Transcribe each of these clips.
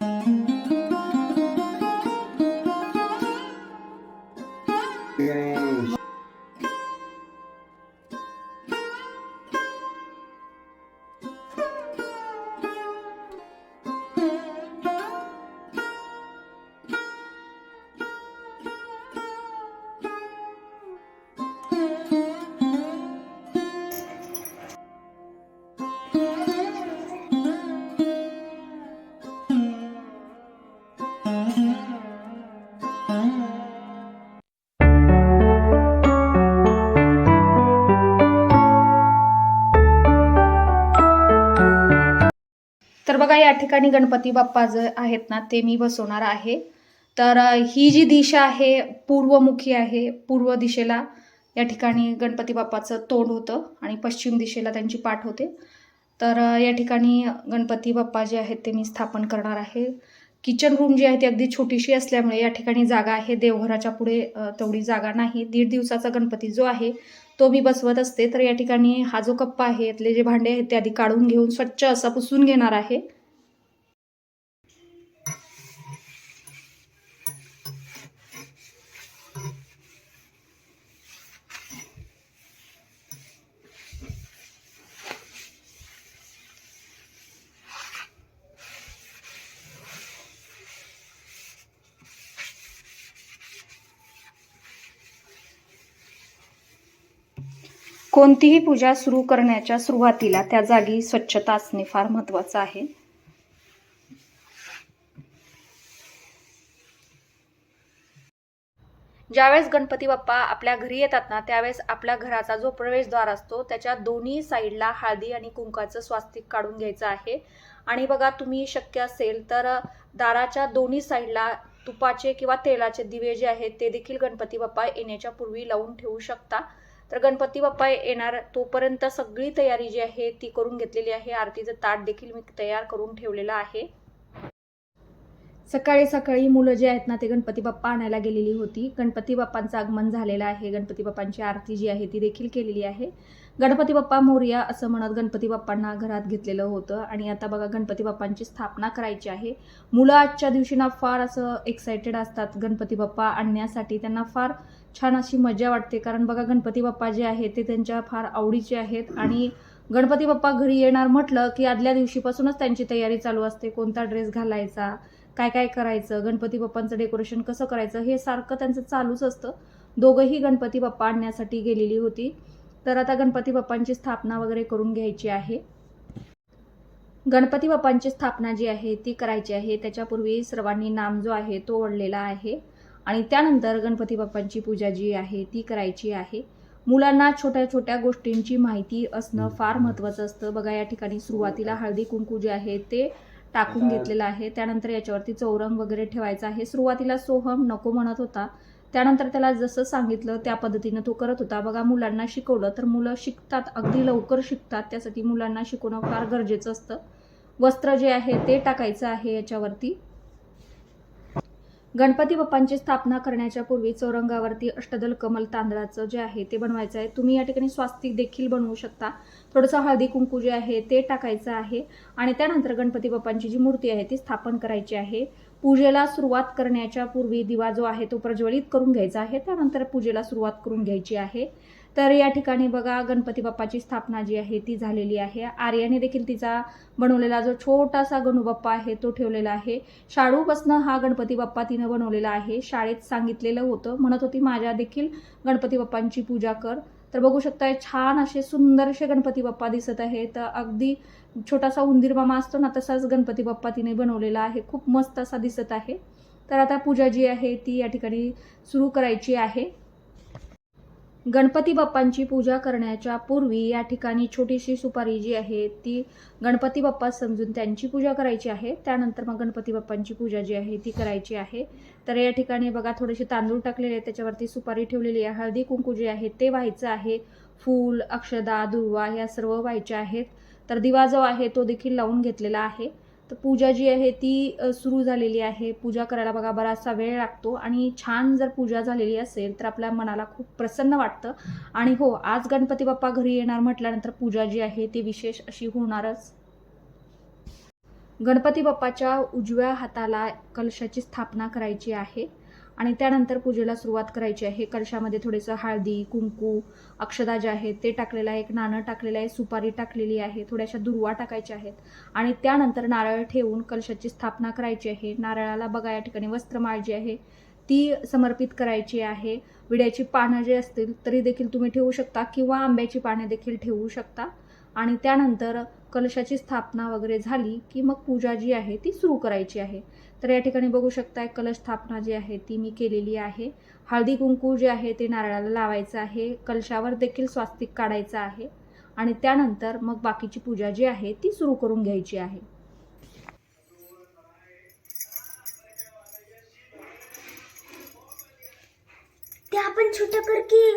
तर बघा या ठिकाणी गणपती बाप्पा जे आहेत ना ते मी बसवणार आहे. तर ही जी दिशा आहे पूर्वमुखी आहे पूर्व दिशेला या ठिकाणी गणपती बाप्पाचं तोंड होतं आणि पश्चिम दिशेला त्यांची पाठ होते. तर या ठिकाणी गणपती बाप्पा जे आहेत ते मी स्थापन करणार आहे. किचन रूम जी आहे ती अगदी छोटीशी असल्यामुळे या ठिकाणी जागा आहे. देवघराच्या पुढे तेवढी जागा नाही. दीड दिवसाचा गणपती जो आहे तो मी बसवत असते. तर या ठिकाणी हा जो कप्पा आहे यातले जे भांडे आहेत ते आधी काढून घेऊन स्वच्छ असा पुसून घेणार आहे. कोणतीही पूजा सुरू करण्याच्या सुरुवातीला त्या जागी स्वच्छता असणे फार महत्त्वाचं आहे. ज्यावेळेस गणपती बाप्पा आपल्या घरी येतात ना त्यावेळेस आपल्या घराचा जो प्रवेशद्वार असतो त्याच्या दोन्ही साईडला हळदी आणि कुंकाचं स्वास्तिक काढून घ्यायचं आहे. आणि बघा तुम्ही शक्य असेल तर दाराच्या दोन्ही साईडला तुपाचे किंवा तेलाचे दिवे जे आहेत ते देखील गणपती बाप्पा येण्याच्या पूर्वी लावून ठेवू शकता. तर गणपती बाप्पा येणार तोपर्यंत सगळी तयारी जी आहे ती करून घेतलेली आहे. आरतीचं ताट देखील मी तयार करून ठेवलेलं आहे. सकाळी सकाळी मुलं जे आहेत ना ते गणपती बाप्पा आणायला गेलेली होती. गणपती बाप्पांचं आगमन झालेलं आहे. गणपती बाप्पांची आरती जी आहे ती देखील केलेली आहे. गणपती बाप्पा मोर्या असं म्हणत गणपती बाप्पांना घरात घेतलेलं होतं. आणि आता बघा गणपती बाप्पांची स्थापना करायची आहे. मुलं आजच्या दिवशी ना फार असं एक्सायटेड असतात. गणपती बाप्पा आणण्यासाठी त्यांना फार छान अशी मजा वाटते. कारण बघा गणपती बाप्पा जे आहेत ते त्यांच्या फार आवडीचे आहेत. आणि गणपती बाप्पा घरी येणार म्हटलं की आदल्या दिवशीपासूनच त्यांची तयारी चालू असते. कोणता ड्रेस घालायचा? काय काय करायचं गणपती बाप्पांचं डेकोरेशन कसं करायचं हे सारखं त्यांचं चालूच असतं. दोघंही गणपती बाप्पा आणण्यासाठी गेलेली होती. तर आता गणपती बाप्पांची स्थापना वगैरे करून घ्यायची आहे. गणपती बाप्पांची स्थापना जी आहे ती करायची आहे. त्याच्यापूर्वी सर्वांनी नाम जो आहे तो ओढलेला आहे. आणि त्यानंतर गणपती बाप्पांची पूजा जी आहे ती करायची आहे. मुलांना छोट्या छोट्या गोष्टींची माहिती असणं फार महत्त्वाचं असतं. बघा या ठिकाणी सुरुवातीला हळदी कुंकू जे आहे ते टाकून घेतलेलं आहे. त्यानंतर याच्यावरती चौरंग वगैरे ठेवायचा आहे. सुरुवातीला सोहम नको म्हणत होता. त्यानंतर त्याला जसं सांगितलं त्या पद्धतीनं तो करत होता. बघा मुलांना शिकवलं तर मुलं शिकतात. अगदी लवकर शिकतात. त्यासाठी मुलांना शिकवणं फार गरजेचं असतं. वस्त्र जे आहे ते टाकायचं आहे याच्यावरती. गणपती बाप्पांची स्थापना करण्याच्या पूर्वी चौरंगावरती अष्टदल कमल तांदळाचं जे आहे ते बनवायचं आहे. तुम्ही या ठिकाणी स्वास्तिक देखील बनवू शकता. थोडंसं हळदी कुंकू जे आहे ते टाकायचं आहे आणि त्यानंतर गणपती बाप्पांची जी मूर्ती आहे ती स्थापन करायची आहे. पूजेला सुरुवात करण्याच्या पूर्वी दिवा जो आहे तो प्रज्वलित करून घ्यायचा आहे. त्यानंतर पूजेला सुरुवात करून घ्यायची आहे. तर या ठिकाणी बघा गणपती बाप्पाची स्थापना जी आहे ती झालेली आहे. आर्याने देखील तिचा बनवलेला जो छोटासा गणूबाप्पा आहे तो ठेवलेला आहे. शाडूपासनं हा गणपती बाप्पा तिनं बनवलेला आहे. शाळेत सांगितलेलं होतं. म्हणत होती माझ्या देखील गणपती बाप्पांची पूजा कर. तर बघू शकताय छान असे सुंदरसे गणपती बाप्पा दिसत आहेत. अगदी छोटासा उंदीर मामा असतो ना तसाच गणपती बाप्पा तिने बनवलेला आहे. खूप मस्त असा दिसत आहे. तर आता पूजा जी आहे ती या ठिकाणी सुरू करायची आहे. गणपती बाप्पांची पूजा करण्याच्या पूर्वी या ठिकाणी छोटीशी सुपारी जी आहे ती गणपती बाप्पा समजून त्यांची पूजा करायची आहे. त्यानंतर मग गणपती बाप्पांची पूजा जी आहे ती करायची आहे. तर या ठिकाणी बघा थोडेसे तांदूळ टाकलेले आहेत त्याच्यावरती सुपारी ठेवलेली आहे हळदी कुंकू जे आहे ते व्हायचं आहे. फूल अक्षदा दुर्वा या सर्व व्हायच्या आहेत. तर दिवा जो आहे तो देखील लावून घेतलेला आहे. तर पूजा जी आहे ती सुरू झालेली आहे. पूजा करायला बघा बराचसा वेळ लागतो आणि छान जर पूजा झालेली असेल तर आपल्या मनाला खूप प्रसन्न वाटतं. आणि हो आज गणपती बाप्पा घरी येणार म्हटल्यानंतर पूजा जी आहे ती विशेष अशी होणारच. गणपती बाप्पाच्या उजव्या हाताला कलशाची स्थापना करायची आहे. आणि त्यानंतर पूजेला सुरुवात करायची आहे. कलशामध्ये थोडंसं हळदी कुंकू अक्षदा जे आहेत ते टाकलेलं आहे. एक नाणं टाकलेलं आहे सुपारी टाकलेली आहे थोड्याशा दुर्वा टाकायच्या आहेत. आणि त्यानंतर नारळ ठेवून कलशाची स्थापना करायची आहे. नारळाला बघा या ठिकाणी वस्त्रमाळ जी आहे ती समर्पित करायची आहे. विड्याची पानं जे असतील तरी देखील तुम्ही ठेवू शकता किंवा आंब्याची पाने देखील ठेवू शकता. आणि त्यानंतर कलशाची स्थापना वगैरे झाली की मग पूजा जी आहे ती सुरू करायची आहे. तर या ठिकाणी बघू शकता कलश स्थापना जी आहे ती मी केलेली आहे. हळदी कुंकू जे आहे ते नारळाला लावायचं आहे. कलशावर देखील स्वास्तिक काढायचं आहे. आणि त्यानंतर मग बाकीची पूजा जी आहे ती सुरू करून घ्यायची आहे. ते आपण छोटं कर की.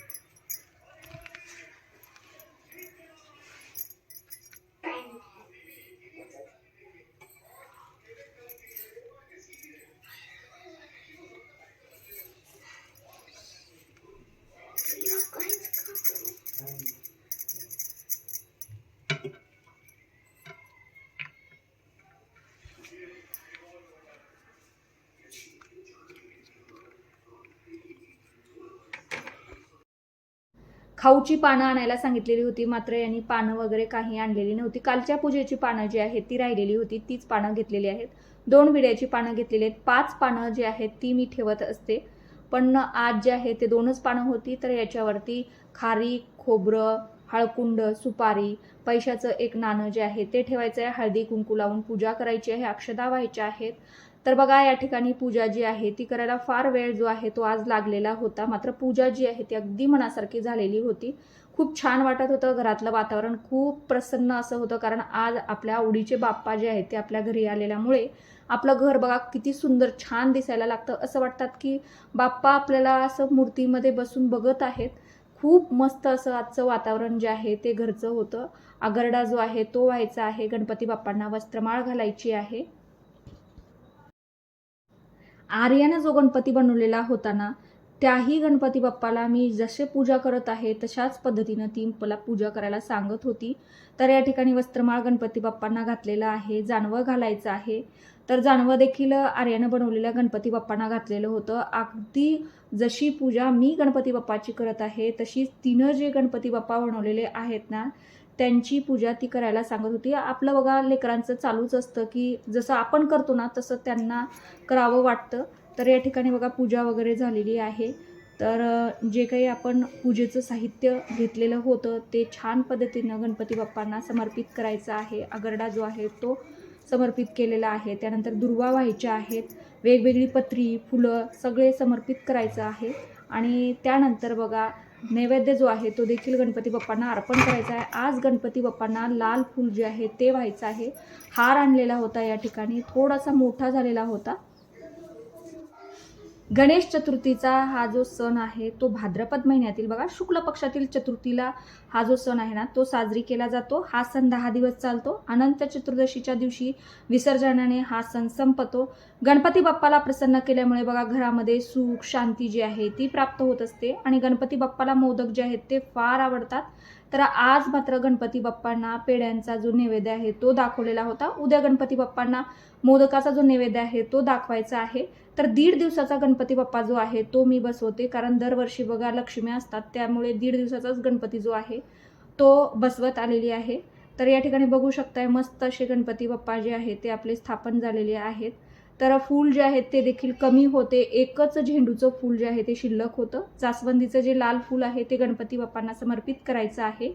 खाऊची पानं आणायला सांगितलेली होती मात्र यांनी पानं वगैरे काही आणलेली नव्हती. कालच्या पूजेची पानं जी आहेत ती राहिलेली होती. तीच पानं घेतलेली आहेत. दोन विड्याची पानं घेतलेली आहेत. पाच पानं जी आहेत ती मी ठेवत असते. पण आज जे आहे ते दोनच पानं होती. तर याच्यावरती खारी खोबरं हळकुंड सुपारी पैशाचं एक नाणं जे आहे ते ठेवायचं आहे हळदी कुंकू लावून पूजा करायची आहे. अक्षदा व्हायच्या आहेत. तर बघा या ठिकाणी पूजा जी आहे ती करायला फार वेळ जो आहे तो आज लागलेला होता. मात्र पूजा जी आहे ती अगदी मनासारखी झालेली होती. खूप छान वाटत होतं. घरातलं वातावरण खूप प्रसन्न असं होतं. कारण आज आपल्या आवडीचे बाप्पा जे आहेत ते आपल्या घरी आलेल्यामुळे आपलं घर बघा किती सुंदर छान दिसायला लागतं. असं वाटतात की बाप्पा आपल्याला असं मूर्तीमध्ये बसून बघत आहेत. खूप मस्त असं आजचं वातावरण जे आहे ते घरचं होतं. आगरडा जो आहे तो व्हायचा आहे. गणपती बाप्पांना वस्त्रमाळ घालायची आहे. आर्यानं जो गणपती बनवलेला होता ना त्याही गणपती बाप्पाला मी जसे पूजा करत आहे तशाच पद्धतीनं ती मला पूजा करायला सांगत होती. तर या ठिकाणी वस्त्रमाळ गणपती बाप्पांना घातलेलं आहे जानवं घालायचं आहे. तर जानवं देखील आर्यानं बनवलेल्या गणपती बाप्पांना घातलेलं होतं. अगदी जशी पूजा मी गणपती बाप्पाची करत आहे तशीच तिनं जे गणपती बाप्पा बनवलेले आहेत ना त्यांची पूजा ती करायला सांगत होती. आपलं बघा लेकरांचं चालूच असतं की जसं आपण करतो ना तसं त्यांना करावं वाटतं. तर या ठिकाणी बघा पूजा वगैरे झालेली आहे. तर जे काही आपण पूजेचं साहित्य घेतलेलं होतं ते छान पद्धतीनं गणपती बाप्पांना समर्पित करायचं आहे. आगरडा जो आहे तो समर्पित केलेला आहे. त्यानंतर दुर्वा व्हायच्या आहेत. वेगवेगळी पत्री फुलं सगळे समर्पित करायचं आहे. आणि त्यानंतर बघा नैवेद्य जो आहे तो देखील गणपती बाप्पांना अर्पण करायचा आहे. आज गणपती बाप्पांना लाल फूल जे आहे ते व्हायचं आहे. हार आणलेला होता या ठिकाणी. थोडासा मोठा झालेला होता. गणेश चतुर्थीचा हा जो सण आहे तो भाद्रपद महिन्यातील बघा शुक्ल पक्षातील चतुर्थीला हा जो सण आहे ना तो साजरी केला जातो. हा सण दहा दिवस चालतो. अनंत चतुर्दशीच्या दिवशी विसर्जनाने हा सण संपतो. गणपती बाप्पाला प्रसन्न केल्यामुळे बघा घरामध्ये सुख शांती जी आहे ती प्राप्त होत असते. आणि गणपती बाप्पाला मोदक जे आहेत ते फार आवडतात. तर आज मात्र गणपती बाप्पांना पेड्यांचा जो नैवेद्य आहे तो दाखवलेला होता. उद्या गणपती बाप्पांना मोदकाचा जो नैवेद्य आहे तो दाखवायचा आहे. तर दीड दिवसाचा गणपती बाप्पा जो आहे तो मी बसवते. कारण दरवर्षी बघा लक्ष्मी असतात त्यामुळे दीड दिवसाचाच गणपती जो आहे तो बसवत आलेली आहे. तर या ठिकाणी बघू शकताय मस्त असे गणपती बाप्पा जे आहे ते आपले स्थापन झालेले आहेत. तर फूल जे आहेत ते देखील कमी होते. एकच झेंडूचं फूल जे आहे ते शिल्लक होतं. जास्वंदीचं जे लाल फूल आहे ते गणपती बाप्पांना समर्पित करायचं आहे.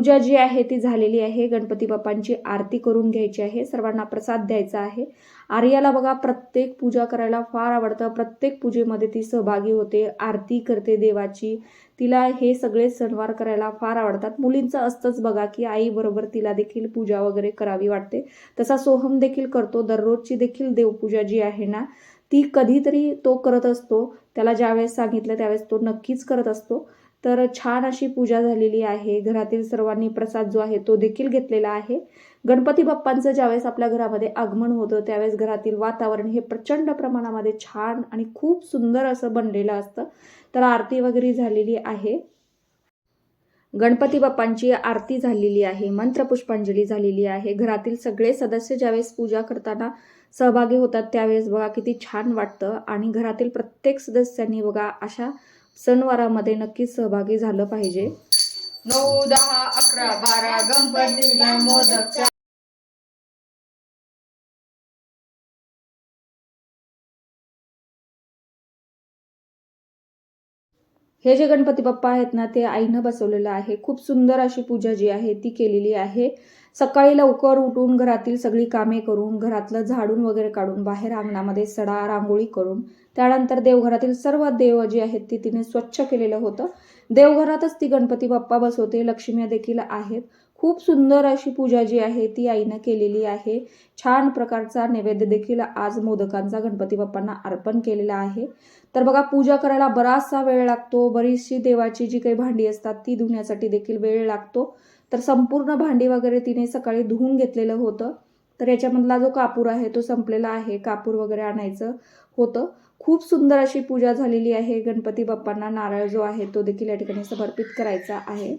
पूजा जी आहे ती झालेली आहे. गणपती बाप्पांची आरती करून घ्यायची आहे. सर्वांना प्रसाद द्यायचा आहे. आर्याला बघा प्रत्येक पूजा करायला फार आवडतं. प्रत्येक पूजेमध्ये ती सहभागी होते आरती करते देवाची. तिला हे सगळे सणवार करायला फार आवडतात. मुलींचं असतंच बघा की आईबरोबर तिला देखील पूजा वगैरे करावी वाटते. तसा सोहम देखील करतो. दररोजची देखील देवपूजा जी आहे ना ती कधीतरी तो करत असतो. त्याला ज्यावेळेस सांगितलं त्यावेळेस तो नक्कीच करत असतो. तर छान अशी पूजा झालेली आहे. घरातील सर्वांनी प्रसाद जो आहे तो देखील घेतलेला आहे. गणपती बाप्पांचं ज्यावेळेस आपल्या घरामध्ये आगमन होतं त्यावेळेस घरातील वातावरण हे प्रचंड प्रमाणामध्ये छान आणि खूप सुंदर असं बनलेलं असतं. तर आरती वगैरे झालेली आहे. गणपती बाप्पांची आरती झालेली आहे मंत्रपुष्पांजली झालेली आहे. घरातील सगळे सदस्य ज्यावेळेस पूजा करताना सहभागी होतात त्यावेळेस बघा किती छान वाटतं. आणि घरातील प्रत्येक सदस्यांनी बघा अशा सणवारामध्ये नक्कीच सहभागी झालं पाहिजे. नऊ दहा अकरा बारा गणपतीला मोदक हे जे गणपती बाप्पा आहेत ना ते आईनं बसवलेलं आहे. खूप सुंदर अशी पूजा जी आहे ती केलेली आहे. सकाळी लवकर उठून घरातील सगळी कामे करून घरातलं झाडून वगैरे काढून बाहेर अंगणामध्ये सडा रांगोळी करून त्यानंतर देवघरातील सर्व देव जी आहेत ती तिने स्वच्छ केलेलं होतं. देवघरातच ती गणपती बाप्पा बसवते लक्ष्म्या देखील आहेत. खूप सुंदर अशी पूजा जी आहे ती आईनं केलेली आहे. छान प्रकारचा नैवेद्य देखील आज मोदकांचा गणपती बाप्पांना अर्पण केलेला आहे. तर बघा पूजा करायला बराचसा वेळ लागतो. बरीचशी देवाची जी काही भांडी असतात ती धुण्यासाठी देखील वेळ लागतो. तर संपूर्ण भांडी वगैरे तिने सकाळी धुवून घेतलेलं होतं. तर याच्यामधला जो कापूर आहे तो संपलेला आहे. कापूर वगैरे आणायचं होतं. खूप सुंदर अशी पूजा झालेली आहे. गणपती बाप्पांना नारळ जो आहे तो देखील या ठिकाणी समर्पित करायचा आहे.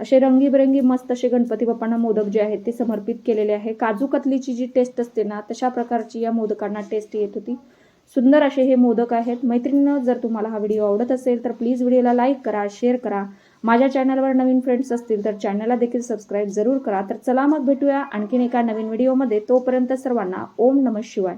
असे रंगीबेरंगी मस्त असे गणपती बाप्पांना मोदक जे आहेत ते समर्पित केलेले आहे. काजू कतलीची जी टेस्ट असते ना तशा प्रकारची या मोदकांना टेस्ट येत होती. सुंदर असे हे मोदक आहेत. मैत्रिणीनं जर तुम्हाला हा व्हिडिओ आवडत असेल तर प्लीज व्हिडिओला लाईक करा शेअर करा. माझ्या चॅनलवर नवीन फ्रेंड्स असतील तर चॅनलला देखील सबस्क्राईब जरूर करा. तर चला मग भेटूया आणखीन एका नवीन व्हिडिओमध्ये तोपर्यंत सर्वांना ओम नमः शिवाय.